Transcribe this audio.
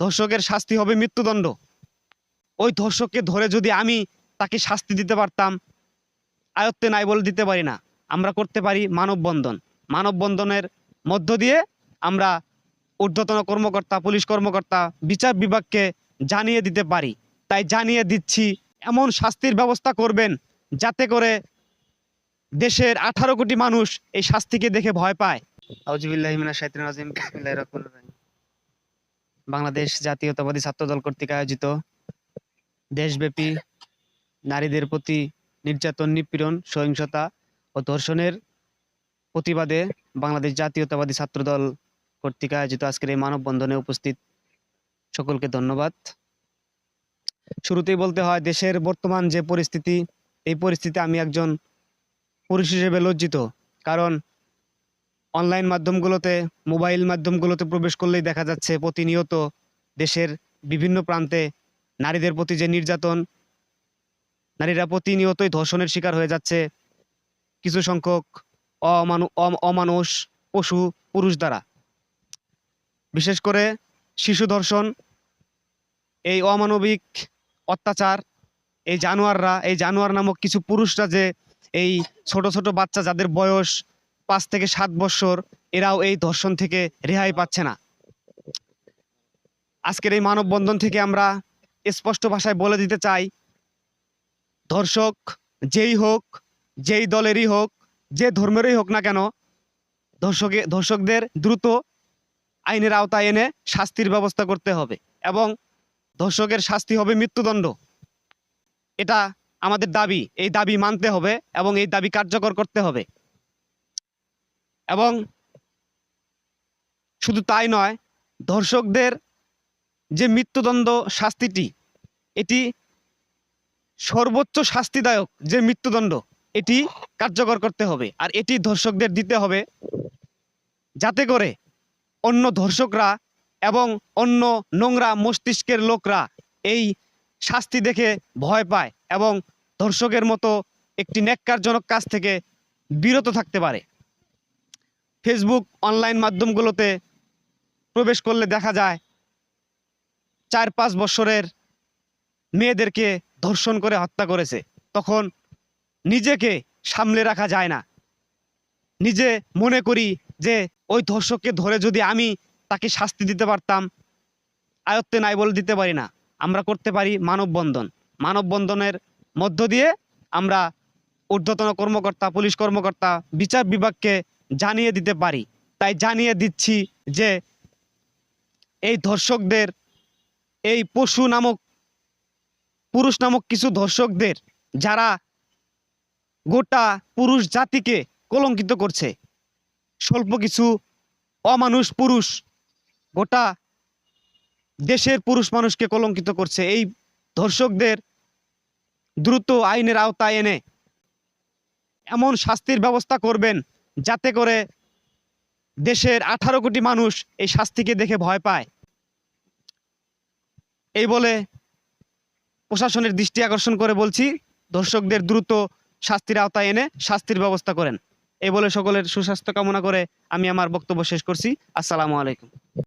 ধর্ষকের শাস্তি হবে মৃত্যুদণ্ড। ওই ধর্ষককে ধরে যদি আমি তাকে শাস্তি দিতে পারতাম, আয়ত্তে নাই বলে দিতে পারি না। আমরা করতে পারি মানববন্ধন। মানববন্ধনের মধ্য দিয়ে আমরা ঊর্ধ্বতন কর্মকর্তা, পুলিশ কর্মকর্তা, বিচার বিভাগকে জানিয়ে দিতে পারি। তাই জানিয়ে দিচ্ছি, এমন শাস্তির ব্যবস্থা করবেন যাতে করে দেশের আঠারো কোটি মানুষ এই শাস্তিকে দেখে ভয় পায়। রহিম। বাংলাদেশ জাতীয়তাবাদী ছাত্রদল কর্তৃক আয়োজিত দেশব্যাপী নারীদের প্রতি নির্যাতন, নিপীড়ন, সহিংসতা ও ধর্ষণের প্রতিবাদে বাংলাদেশ জাতীয়তাবাদী ছাত্রদল কর্তৃক আয়োজিত আজকের এই মানববন্ধনে উপস্থিত সকলকে ধন্যবাদ। শুরুতেই বলতে হয়, দেশের বর্তমান যে পরিস্থিতি, এই পরিস্থিতি আমি একজন পুরুষ হিসেবে লজ্জিত। কারণ অনলাইন মাধ্যমগুলোতে মোবাইল মাধ্যমগুলোতে প্রবেশ করলেই দেখা যাচ্ছে প্রতিনিয়ত দেশের বিভিন্ন প্রান্তে নারীদের প্রতি যে নির্যাতন, নারীরা প্রতিনিয়তই ধর্ষণের শিকার হয়ে যাচ্ছে। কিছু সংখ্যক অমানু, অম- অমানুষ, পশু, পুরুষ দ্বারা। বিশেষ করে শিশু ধর্ষণ, এই অমানবিক অত্যাচার, এই জানোয়াররা, এই জানোয়ার নামক কিছু পুরুষরা যে এই ছোট ছোট বাচ্চা যাদের বয়স পাঁচ থেকে সাত বছর এরাও এই ধর্ষণ থেকে রেহাই পাচ্ছে না। আজকের এই মানববন্ধন থেকে আমরা স্পষ্ট ভাষায় বলে দিতে চাই, ধর্ষক যেই হোক, যেই দলেরই হোক, যে ধর্মেরই হোক না কেন, ধর্ষকে ধর্ষকদের দ্রুত আইনের আওতায় এনে শাস্তির ব্যবস্থা করতে হবে এবং ধর্ষকের শাস্তি হবে মৃত্যুদণ্ড। এটা আমাদের দাবি, এই দাবি মানতে হবে এবং এই দাবি কার্যকর করতে হবে। এবং শুধু তাই নয়, ধর্ষকদের যে মৃত্যুদণ্ড শাস্তিটি, এটি সর্বোচ্চ শাস্তিদায়ক যে মৃত্যুদণ্ড, এটি কার্যকর করতে হবে। আর এটি ধর্ষকদের দিতে হবে যাতে করে অন্য ধর্ষকরা এবং অন্য নোংরা মস্তিষ্কের লোকরা এই শাস্তি দেখে ভয় পায় এবং ধর্ষকের মতো একটি ন্যাক্কারজনক কাজ থেকে বিরত থাকতে পারে। ফেসবুক অনলাইন মাধ্যমগুলোতে প্রবেশ করলে দেখা যায় চার পাঁচ বছরের মেয়েদেরকে ধর্ষণ করে হত্যা করেছে। তখন নিজেকে সামলে রাখা যায় না। নিজে মনে করি যে ওই ধর্ষককে ধরে যদি আমি তাকে শাস্তি দিতে পারতাম, আয়ত্তে নাই বলে দিতে পারি না। আমরা করতে পারি মানববন্ধন। মানববন্ধনের মধ্য দিয়ে আমরা ঊর্ধ্বতন কর্মকর্তা, পুলিশ কর্মকর্তা, বিচার বিভাগকে জানিয়ে দিতে পারি। তাই জানিয়ে দিচ্ছি যে এই ধর্ষকদের, এই পশু নামক, পুরুষ নামক কিছু ধর্ষকদের যারা গোটা পুরুষ জাতিকে কলঙ্কিত করছে, স্বল্প কিছু অমানুষ পুরুষ গোটা দেশের পুরুষ মানুষকে কলঙ্কিত করছে, এই ধর্ষকদের দ্রুত আইনের আওতায় এনে এমন শাস্তির ব্যবস্থা করবেন যাতে করে দেশের আঠারো কোটি মানুষ এই শাস্তিকে দেখে ভয় পায়। এই বলে প্রশাসনের দৃষ্টি আকর্ষণ করে বলছি, দর্শকদের দ্রুত শাস্তির আওতায় এনে শাস্তির ব্যবস্থা করেন। এই বলে সকলের সুস্বাস্থ্য কামনা করে আমি আমার বক্তব্য শেষ করছি। আসসালামু আলাইকুম।